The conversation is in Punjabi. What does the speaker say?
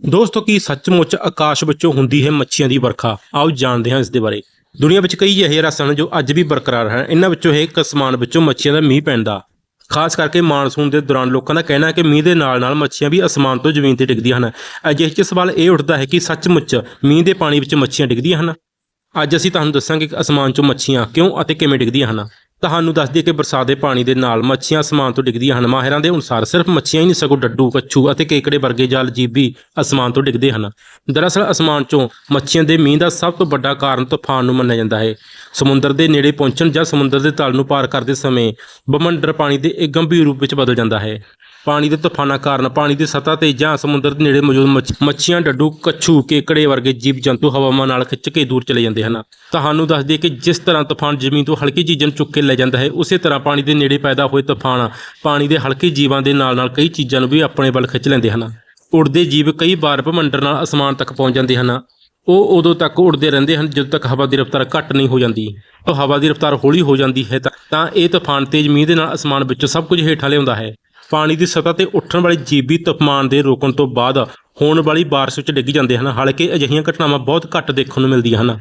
ਦੋਸਤੋ, ਕੀ ਸੱਚਮੁੱਚ ਆਕਾਸ਼ ਵਿੱਚੋਂ ਹੁੰਦੀ ਹੈ ਮੱਛੀਆਂ ਦੀ ਵਰਖਾ? ਆਓ ਜਾਣਦੇ ਹਾਂ ਇਸ ਦੇ ਬਾਰੇ। ਦੁਨੀਆ ਵਿੱਚ ਕਈ ਅਜਿਹੇ ਰਸ ਹਨ ਜੋ ਅੱਜ ਵੀ ਬਰਕਰਾਰ ਹਨ। ਇਹਨਾਂ ਵਿੱਚੋਂ ਇੱਕ ਅਸਮਾਨ ਵਿੱਚੋਂ ਮੱਛੀਆਂ ਦਾ ਮੀਂਹ ਪੈਂਦਾ। ਖਾਸ ਕਰਕੇ ਮਾਨਸੂਨ ਦੇ ਦੌਰਾਨ ਲੋਕਾਂ ਦਾ ਕਹਿਣਾ ਹੈ ਕਿ ਮੀਂਹ ਦੇ ਨਾਲ ਨਾਲ ਮੱਛੀਆਂ ਵੀ ਅਸਮਾਨ ਤੋਂ ਜ਼ਮੀਨ ਤੇ ਡਿੱਗਦੀਆਂ ਹਨ। ਅਜਿਹੇ 'ਚ ਸਵਾਲ ਇਹ ਉੱਠਦਾ ਹੈ ਕਿ ਸੱਚਮੁੱਚ ਮੀਂਹ ਦੇ ਪਾਣੀ ਵਿੱਚ ਮੱਛੀਆਂ ਡਿੱਗਦੀਆਂ ਹਨ? ਅੱਜ ਅਸੀਂ ਤੁਹਾਨੂੰ ਦੱਸਾਂਗੇ ਕਿ ਅਸਮਾਨ 'ਚੋਂ ਮੱਛੀਆਂ ਕਿਉਂ ਅਤੇ ਕਿਵੇਂ ਡਿੱਗਦੀਆਂ ਹਨ। ਤੁਹਾਨੂੰ ਦੱਸ ਦਈਏ ਕਿ ਬਰਸਾਤ ਦੇ ਪਾਣੀ ਦੇ ਨਾਲ ਮੱਛੀਆਂ ਅਸਮਾਨ ਤੋਂ ਡਿੱਗਦੀਆਂ ਹਨ। ਮਾਹਿਰਾਂ ਦੇ ਅਨੁਸਾਰ ਸਿਰਫ ਮੱਛੀਆਂ ਹੀ ਨਹੀਂ, ਸਗੋਂ ਡੱਡੂ, ਕੱਛੂ ਅਤੇ ਕੇਕੜੇ ਵਰਗੇ ਜਲ ਜੀਵ ਵੀ ਅਸਮਾਨ ਤੋਂ ਡਿੱਗਦੇ ਹਨ। ਦਰਅਸਲ ਅਸਮਾਨ 'ਚੋਂ ਮੱਛੀਆਂ ਦੇ ਮੀਂਹ ਦਾ ਸਭ ਤੋਂ ਵੱਡਾ ਕਾਰਨ ਤੂਫਾਨ ਨੂੰ ਮੰਨਿਆ ਜਾਂਦਾ ਹੈ। ਸਮੁੰਦਰ ਦੇ ਨੇੜੇ ਪਹੁੰਚਣ ਜਾਂ ਸਮੁੰਦਰ ਦੇ ਤਲ ਨੂੰ ਪਾਰ ਕਰਦੇ ਸਮੇਂ ਬਮੰਡਰ ਪਾਣੀ ਦੇ ਇੱਕ ਗੰਭੀਰ ਰੂਪ ਵਿੱਚ ਬਦਲ ਜਾਂਦਾ ਹੈ। ਪਾਣੀ ਦੇ ਤੂਫਾਨਾਂ ਕਾਰਨ ਪਾਣੀ ਦੀ ਸਤਹ ਤੇ ਜਾਂ ਸਮੁੰਦਰ ਦੇ ਨੇੜੇ ਮੌਜੂਦ ਮੱਛ- ਮੱਛੀਆਂ, ਡੱਡੂ, ਕੱਛੂ ਕੇਕੜੇ ਵਰਗੇ ਜੀਵ ਜੰਤੂ ਹਵਾਵਾਂ ਨਾਲ ਖਿੱਚ ਕੇ ਦੂਰ ਚਲੇ ਜਾਂਦੇ ਹਨ। ਤੁਹਾਨੂੰ ਦੱਸ ਦਈਏ ਕਿ ਜਿਸ ਤਰ੍ਹਾਂ ਤੂਫਾਨ ਜ਼ਮੀਨ ਤੋਂ ਹਲਕੀ ਚੀਜ਼ਾਂ ਨੂੰ ਚੁੱਕ ਕੇ ਲੈ ਜਾਂਦਾ ਹੈ, ਉਸੇ ਤਰ੍ਹਾਂ ਪਾਣੀ ਦੇ ਨੇੜੇ ਪੈਦਾ ਹੋਏ ਤੂਫਾਨ ਪਾਣੀ ਦੇ ਹਲਕੇ ਜੀਵਾਂ ਦੇ ਨਾਲ ਨਾਲ ਕਈ ਚੀਜ਼ਾਂ ਨੂੰ ਵੀ ਆਪਣੇ ਵੱਲ ਖਿੱਚ ਲੈਂਦੇ ਹਨ। ਉੜਦੇ ਜੀਵ ਕਈ ਵਾਰ ਭਮੰਡਰ ਨਾਲ ਅਸਮਾਨ ਤੱਕ ਪਹੁੰਚ ਜਾਂਦੇ ਹਨ। ਉਹ ਉਦੋਂ ਤੱਕ ਉੜਦੇ ਰਹਿੰਦੇ ਹਨ ਜਦੋਂ ਤੱਕ ਹਵਾ ਦੀ ਰਫ਼ਤਾਰ ਘੱਟ ਨਹੀਂ ਹੋ ਜਾਂਦੀ। ਉਹ ਹਵਾ ਦੀ ਰਫ਼ਤਾਰ ਹੌਲੀ ਹੋ ਜਾਂਦੀ ਹੈ ਤਾਂ ਇਹ ਤੂਫਾਨ ਤੇਜ਼ ਮੀਂਹ ਦੇ ਨਾਲ ਅਸਮਾਨ ਵਿੱਚੋਂ ਸਭ ਕੁਝ ਹੇਠਾਂ ਲਿਆਉਂਦਾ ਹੈ। ਪਾਣੀ ਦੀ ਸਤਹ ਤੇ ਉੱਠਣ ਵਾਲੀ ਜੀਵ ਤਾਪਮਾਨ ਦੇ ਰੋਕਣ ਤੋਂ ਬਾਅਦ ਹੋਣ ਵਾਲੀ ਬਾਰਿਸ਼ ਵਿੱਚ ਡਿੱਗ ਜਾਂਦੇ ਹਨ। ਹਾਲਾਂਕਿ ਅਜਿਹੀਆਂ ਘਟਨਾਵਾਂ ਬਹੁਤ ਘੱਟ ਦੇਖਣ ਨੂੰ ਮਿਲਦੀਆਂ ਹਨ।